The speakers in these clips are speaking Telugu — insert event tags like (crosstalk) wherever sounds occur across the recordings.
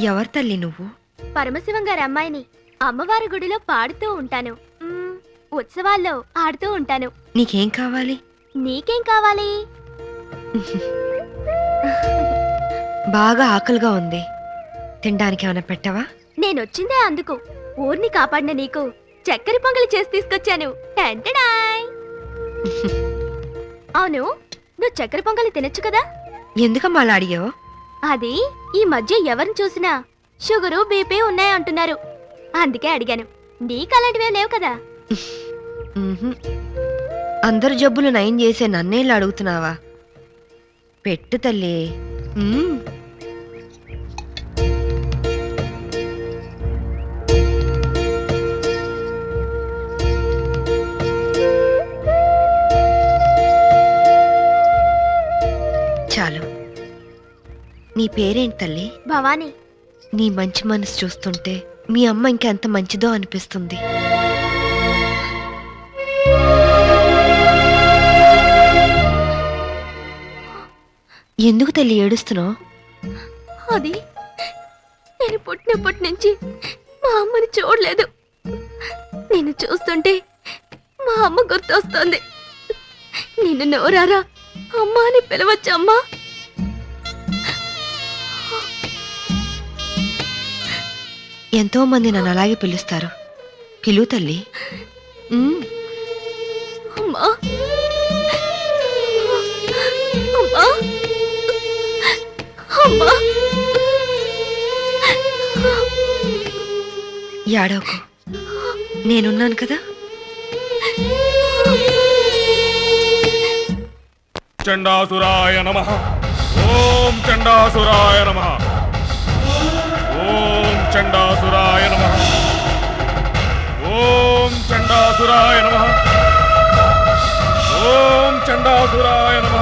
ఎవరు తల్లి నువ్వు? పరమశివం గారి అమ్మాయిని అమ్మవారి గుడిలో పాడుతూ ఉంటాను. మ్మ్, ఉత్సవాల్లో ఆడుతూ ఉంటాను. నీకేం కావాలి? నీకేం కావాలి? బాగా ఆకలిగా ఉంది. తినడానికి ఏమైనా పెట్టవా? నేనొచ్చిందే అందుకు. ఊర్ని కాపాడిన నీకు చక్కెర పొంగలి చేసి తీసుకొచ్చాను. టెంటడాయ్. (laughs) అవును నువ్వు చక్కెర పొంగలి తినొచ్చు కదా? ఎందుకమ్మా అలా అడిగావు? అది ఈ మధ్య ఎవరిని చూసినా షుగరు బీపీ ఉన్నాయి అంటున్నారు. అందుకే అడిగాను. నీకు అలాంటివే లేవు కదా? అందరు జబ్బులు నయం చేసే నన్నేళ్ళు అడుగుతున్నావా? పెట్టు తల్లి. పేరేంటి తల్లి? భవానీ. నీ మంచి మనసు చూస్తుంటే మీ అమ్మ ఇంకెంత మంచిదో అనిపిస్తుంది. ఎందుకు తల్లి ఏడుస్తున్నావు? అది నేను పుట్టినప్పటి నుంచి మా అమ్మని చూడలేదు. నిన్ను చూస్తుంటే మా అమ్మ గుర్తొస్తుంది. నిన్ను నోరారా? అమ్మ అని పిలవచ్చమ్మా. ఎంతో మంది నన్ను అలాగే పిలుస్తారు. పిలువు తల్లి. ఏడవకు నేనున్నాను కదా? చండాసురాయ నమ. ఓం చండాసురాయ నమ. చండాసురాయ నమ. ఓం చండాసురాయ నమ. ఓం చండాసురాయ నమ.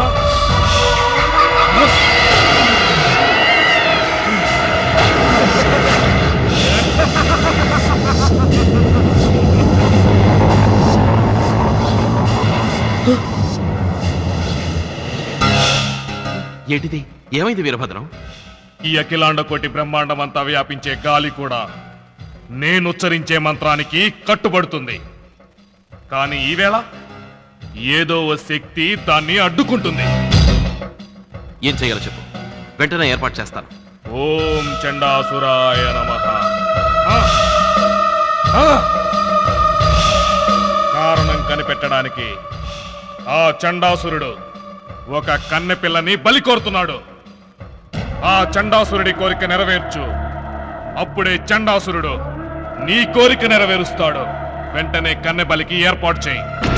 ఏంటిది? ఏమైంది వీరభద్రం? ఈ అఖిలాండ కోటి బ్రహ్మాండమంతా వ్యాపించే గాలి కూడా నేనుచ్చరించే మంత్రానికి కట్టుబడుతుంది. కానీ ఈవేళ ఏదో ఓ శక్తి దాన్ని అడ్డుకుంటుంది. ఏం చేయాలో చెప్పు. వెంటనే ఏర్పాటు చేస్తాను. ఓం చండాసురాయ నమ. కారణం కనిపెట్టడానికి ఆ చండాసురుడు ఒక కన్నె పిల్లని బలి కోరుతున్నాడు. ఆ చండాసురుడి కోరిక నెరవేర్చు. అప్పుడే చండాసురుడు నీ కోరిక నెరవేరుస్తాడు. వెంటనే కన్నెబలికి ఏర్పాటు చేయి.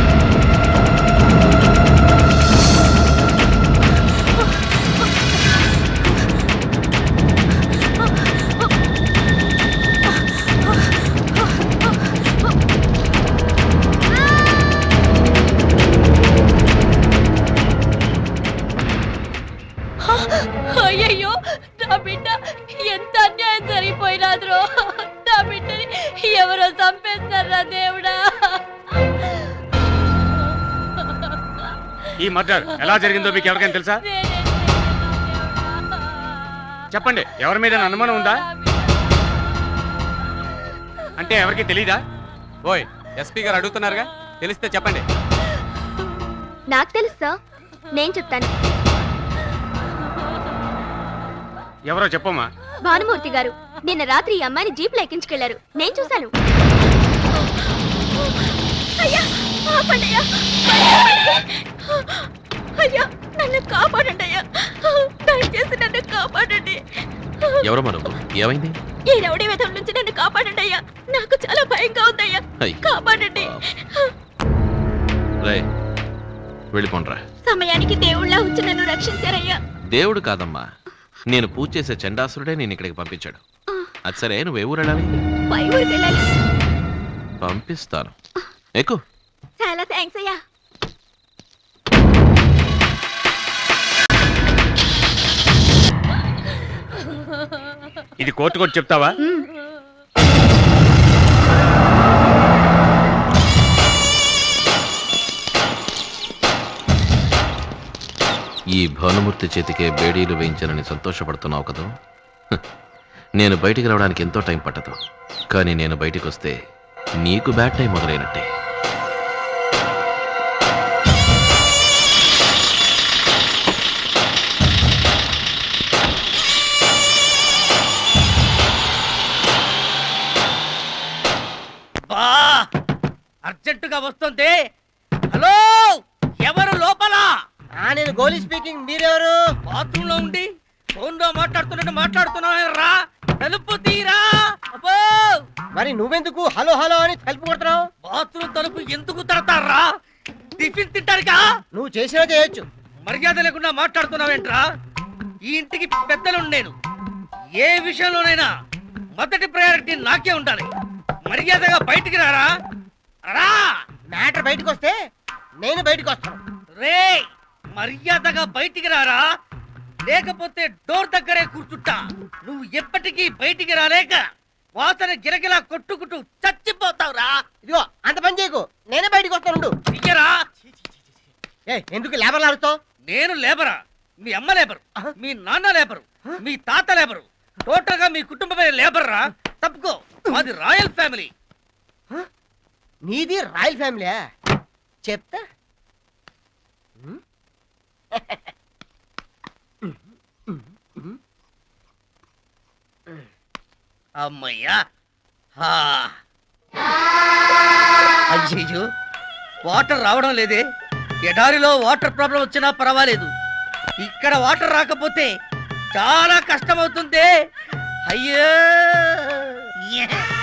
ఈ మర్డర్ ఎలా జరిగిందో మీకు ఎవరికైనా తెలుసా? చెప్పండి ఎవరి మీద అనుమానం ఉందా? అంటే ఎవరికి తెలీదా? ఓయ్ ఎస్పీ గారు అడుగుతున్నారుగా? తెలిస్తే చెప్పండి. నాకు తెలుసు నేను చెప్తాను. ఎవరో చెప్పమ్మా. భానుమూర్తి గారు నిన్న రాత్రి ఈ అమ్మాయిని జీప్ ఎక్కించుకెళ్ళారు. నేను చూశాను. అయ్యా ఆపండి అయ్యా. అయ్యా నన్ను కాపాడండి అయ్యా. దయచేసి నన్ను కాపాడండి. ఎవరమ్మా నువ్వు? ఏమైంది? ఈ రౌడీ విధం నుంచి నన్ను కాపాడండి అయ్యా. నాకు చాలా భయంగా ఉందయ్యా. కాపాడండి. రే సమయానికి దేవుళ్ళ వచ్చి నన్ను రక్షించారయ్యా. దేవుడు కాదమ్మా. నేను పూజ చేసే చండాసురుడే నేను ఇక్కడికి పంపించాడు. అది సరే నువ్వు ఏ ఊరు వెళ్ళాలి పై ఊరికి వెళ్ళాలి. పంపిస్తాను. ఎక్కువ చాలా థ్యాంక్స్ అయ్యా. ఇది కోర్టు కొట్టి చెప్తావా? ఈ భానుమూర్తి చేతికే బేడీలు వేయించానని సంతోషపడుతున్నావు కదా? నేను బయటికి రావడానికి ఎంతో టైం పట్టదు. కానీ నేను బయటికి వస్తే నీకు బ్యాడ్ టైం మొదలైనట్టే. ఎవరు లోపల? ఆ నేను గోలీ స్పీకింగ్ మీరెవరు? బాత్రూమ్లో ఉండి ఫోన్లో మాట్లాడుతున్నట్టు మాట్లాడుతున్నావు రా. తలుపు తీరా. అబ్బో! మరి నువ్వెందుకు హలో హలో అని తలుపు కొడుతున్నావు? బాత్రూమ్ తలుపు ఎందుకు తడతారా? టిఫిన్ తింటారుగా నువ్వు చేసినా చేయొచ్చు. మర్యాద లేకుండా మాట్లాడుతున్నావేంట్రా? ఈ ఇంటికి పెద్దలు నేను. ఏ విషయంలోనైనా మొదటి ప్రయారిటీ నాకే ఉండాలి. మర్యాదగా బయటికి రారా? రా! మ్యాటర్ బయటకు వస్తే నేను బయటకు వస్తాను. రే మర్యాదగా బయటికి రారా? లేకపోతే డోర్ దగ్గరే కూర్చుంటా. నువ్వు ఎప్పటికీ బయటికి రాలేక వాసన గిరగిలా కొట్టుకుంటూ చచ్చిపోతావురా. ఇదిగో అంత పని చేయకు. నేనే బయటకు వస్తాను ఏ ఎందుకు లేబర్లు ఆడుతావు నేను లేబరా? మీ అమ్మ లేబరు. మీ నాన్న లేబరు. మీ తాత లేబరు. టోటల్గా మీ కుటుంబమే లేబర్ రా తప్పుకో మాది రాయల్ ఫ్యామిలీ. నీది రాయల్ ఫ్యామిలీ చెప్తా. అమ్మయ్యా. హా. అయ్యయ్యో వాటర్ రావడం లేదే. ఎడారిలో వాటర్ ప్రాబ్లం వచ్చినా పర్వాలేదు. ఇక్కడ వాటర్ రాకపోతే చాలా కష్టమవుతుంది. అయ్యో.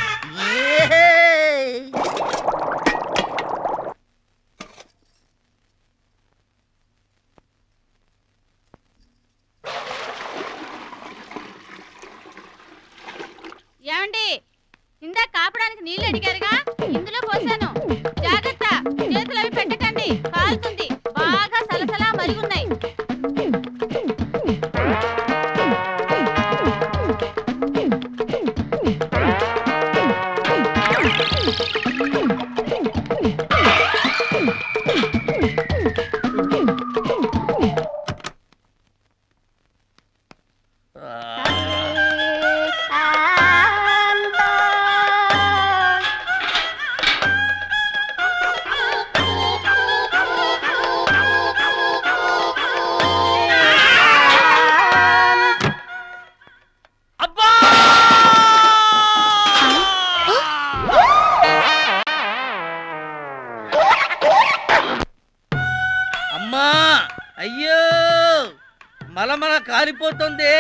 కాలిపోతుంది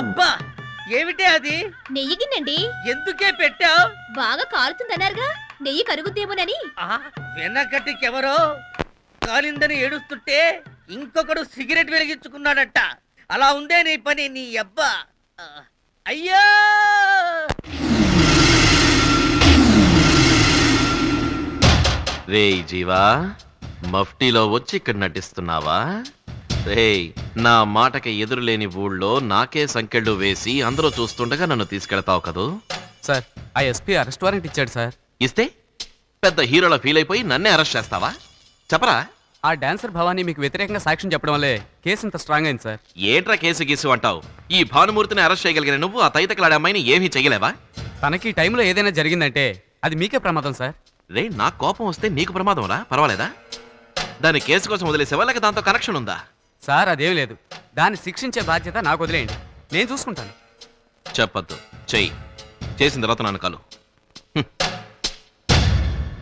అబ్బా ఏమిటే అది? నెయ్యిగిందండి ఎందుకే పెట్టావు? బాగా కాలుతుందన్నారుగా నెయ్యి కరుగుద్దేమోనని. వెనకటికెవరో కాలిందని ఏడుస్తుంటే ఇంకొకడు సిగరెట్ వెలిగించుకున్నాడట. అలా ఉందే నీ పని నీ అబ్బా. అయ్యో! రేయ్ జీవా మఫ్టీలో వచ్చి ఇక్కడ నటిస్తున్నావా? రేయ్ నా మాటకి ఎదురులేని ఊళ్ళో నాకే సంకెళ్ళు వేసి అందరూ చూస్తుండగా నన్ను తీసుకెళ్తావు కదూ? సార్ ఆ ఎస్పీ అరెస్ట్ వారెంట్ ఇచ్చాడు సార్. ఇస్తే? పెద్ద హీరోలా ఫీల్ అయిపోయి నన్నే అరెస్ట్ చేస్తావా? చెప్పరా? ఆ డాన్సర్ భవానీ మీకు వ్యతిరేకంగా సాక్ష్యం చెప్పడం వల్లే కేసు ఇంత స్ట్రాంగ్ అయింది సార్. ఏంట్రా కేసు గీసు అంటావు? ఈ భానుమూర్తిని అరెస్ట్ చేయగలిగిన నువ్వు ఆ తైతకలాడే అమ్మాయిని ఏమీ చేయలేవా తనకి ఈ టైంలో ఏదైనా జరిగిందంటే అది మీకే ప్రమాదం సార్. రే నా కోపం వస్తే నీకు ప్రమాదం రా పర్వాలేదా? దాని కేసు కోసం వదిలేసేవా లేక దాంతో కనెక్షన్ ఉందా? సార్ అదేం లేదు. దాన్ని శిక్షించే బాధ్యత నాకు వదిలేయండి. నేను చూసుకుంటాను. చెప్పద్దు. చెయ్యి. చేసిన తర్వాత నన్ను కలు.